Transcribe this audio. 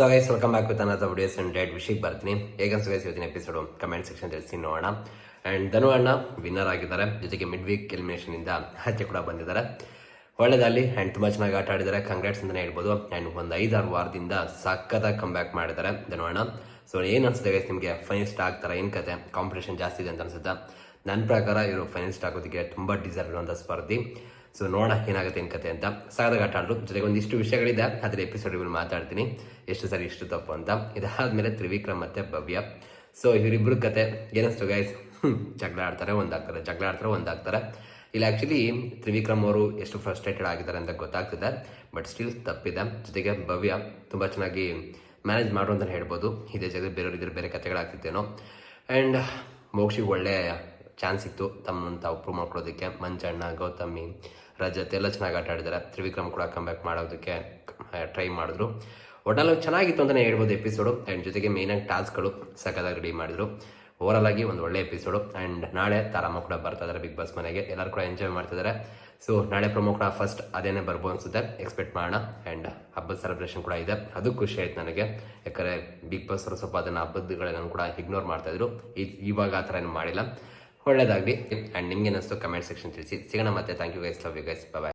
So guys welcome back with ಅನ್ನೋದು videos and date ವಿಷಯಕ್ಕೆ ಬರ್ತೀನಿ ಹೇಗನ್ಸ್ ಗೈಸ್ ಇವತ್ತಿನ ಎಪಿಸೋಡು ಕಮೆಂಟ್ ಸೆಕ್ಷನ್ ತಿಳಿಸಿ ನೋಡೋಣ. ಆ್ಯಂಡ್ ಧನು ಅಣ್ಣ ವಿನ್ನರ್ ಆಗಿದ್ದಾರೆ. ಜೊತೆಗೆ ಮಿಡ್ ವೀಕ್ ಎಲಿಮಿನೇಷನಿಂದ ಆಚೆ ಕೂಡ ಬಂದಿದ್ದಾರೆ. ಒಳ್ಳೆದಾಗಲಿ ಆ್ಯಂಡ್ ತುಂಬ ಚೆನ್ನಾಗಿ ಆಟ ಆಡಿದ್ದಾರೆ. ಕಂಗ್ರಾಟ್ಸ್ ಅಂತಲೇ ಹೇಳ್ಬೋದು. ಆ್ಯಂಡ್ ಒಂದು ಐದಾರು ವಾರದಿಂದ ಸಖತ್ತಾಗಿ ಕಮ್ ಬ್ಯಾಕ್ ಮಾಡಿದ್ದಾರೆ ಧನು ಅಣ್ಣ. ಸೊ ಏನು ಅನ್ಸುತ್ತೆ ಗೈಸ್ ನಿಮಗೆ? ಫೈನಲಿಸ್ಟ್ ಆಗ್ತಾರೆ ಏನು ಕತೆ? ಕಾಂಪಿಟೇಷನ್ ಜಾಸ್ತಿ ಇದೆ ಅಂತ ಅನ್ಸುತ್ತಾ? ನನ್ನ ಪ್ರಕಾರ ಇವರು ಫೈನಲಿಸ್ಟ್ ಆಗೋದಕ್ಕೆ ತುಂಬ ಡಿಸರ್ವ್ ಇರುವಂಥ ಸ್ಪರ್ಧಿ. ಸೊ ನೋಡೋಣ ಏನಾಗುತ್ತೆ ಏನು ಕತೆ ಅಂತ. ಸಾಗದಾಗ ಆಟ ಆಡಿದ್ರು ಜೊತೆಗೆ ಒಂದಿಷ್ಟು ವಿಷಯಗಳಿದೆ. ಅದರ ಎಪಿಸೋಡ್ ಇವ್ರು ಮಾತಾಡ್ತೀನಿ. ಎಷ್ಟು ಸರಿ, ಇಷ್ಟು ತಪ್ಪು ಅಂತ. ಇದಾದಮೇಲೆ ತ್ರಿವಿಕ್ರಮ್ ಮತ್ತೆ ಭವ್ಯ. ಸೊ ಇವರಿಬ್ರು ಕತೆ. ಏನಿಸ್ತು ಗೈಸ್ ಜಗಳ ಆಡ್ತಾರೆ, ಒಂದಾಗ್ತಾರೆ, ಜಗಳ ಆಡ್ತಾರೆ, ಒಂದಾಗ್ತಾರೆ. ಇಲ್ಲಿ ಆ್ಯಕ್ಚುಲಿ ತ್ರಿವಿಕ್ರಮ್ ಅವರು ಎಷ್ಟು ಫ್ರಸ್ಟ್ರೇಟೆಡ್ ಆಗಿದ್ದಾರೆ ಅಂತ ಗೊತ್ತಾಗ್ತಿದೆ. ಬಟ್ ಸ್ಟಿಲ್ ತಪ್ಪಿದೆ. ಜೊತೆಗೆ ಭವ್ಯ ತುಂಬ ಚೆನ್ನಾಗಿ ಮ್ಯಾನೇಜ್ ಮಾಡು ಅಂತಲೇ ಹೇಳ್ಬೋದು. ಇದೇ ಜಾಗದಲ್ಲಿ ಬೇರೆಯವ್ರು ಬೇರೆ ಕತೆಗಳಾಗ್ತಿದ್ದೇನೋ ಆ್ಯಂಡ್ ಮೋಕ್ಷಿಗೆ ಒಳ್ಳೆ ಚಾನ್ಸ್ ಇತ್ತು. ತಮ್ಮನ್ನು ತಾವು ಪ್ರೂವ್ ಮಾಡ್ಕೊಳ್ಳೋದಕ್ಕೆ ಮಂಜಣ್ಣ, ಗೌತಮಿ, ರಜತ್ ಎಲ್ಲ ಚೆನ್ನಾಗಿ ಆಟ ಆಡಿದ್ದಾರೆ. ತ್ರಿವಿಕ್ರಮ್ ಕೂಡ ಕಮ್ಬ್ಯಾಕ್ ಮಾಡೋದಕ್ಕೆ ಟ್ರೈ ಮಾಡಿದ್ರು. ಒಟ್ಟಲ್ಲಿ ಚೆನ್ನಾಗಿತ್ತು ಅಂತಲೇ ಹೇಳ್ಬೋದು ಎಪಿಸೋಡು ಆ್ಯಂಡ್ ಜೊತೆಗೆ ಮೇಯ್ನಾಗಿ ಟಾಸ್ಕ್ಗಳು ಸಖತ್ತಾಗಿ ರೆಡಿ ಮಾಡಿದರು. ಓವರಾಲ್ ಆಗಿ ಒಂದು ಒಳ್ಳೆ ಎಪಿಸೋಡು ಆ್ಯಂಡ್ ನಾಳೆ ತಾರಮ್ಮ ಕೂಡ ಬರ್ತಾ ಇದ್ದಾರೆ ಬಿಗ್ ಬಾಸ್ ಮನೆಗೆ. ಎಲ್ಲರೂ ಕೂಡ ಎಂಜಾಯ್ ಮಾಡ್ತಿದ್ದಾರೆ ಸೊ ನಾಳೆ ಪ್ರಮೋ ಕೂಡ ಫಸ್ಟ್ ಅದೇನೇ ಬರ್ಬೋದು ಅನಿಸುತ್ತೆ. ಎಕ್ಸ್ಪೆಕ್ಟ್ ಮಾಡೋಣ. ಆ್ಯಂಡ್ ಹಬ್ಬದ ಸೆಲೆಬ್ರೇಷನ್ ಕೂಡ ಇದೆ. ಅದು ಖುಷಿ ಆಯ್ತು ನನಗೆ. ಯಾಕಂದರೆ ಬಿಗ್ ಬಾಸ್ ಅವರು ಸ್ವಲ್ಪ ಅದನ್ನು ಹಬ್ಬದಗಳನ್ನು ಕೂಡ ಇಗ್ನೋರ್ ಮಾಡ್ತಾಯಿದ್ರು ಇವಾಗ ಆ ಥರ ಏನು ಮಾಡಿಲ್ಲ. ಒಳ್ಳೇದಾಗಲಿ. ಆ್ಯಂಡ್ ನಿಮಗೆ ಅನ್ನಿಸ್ತು ಕಮೆಂಟ್ ಸೆಕ್ಷನ್ ತಿಳಿಸಿ. ಸಿಗೋಣ ಮತ್ತೆ. Thank you guys love you guys bye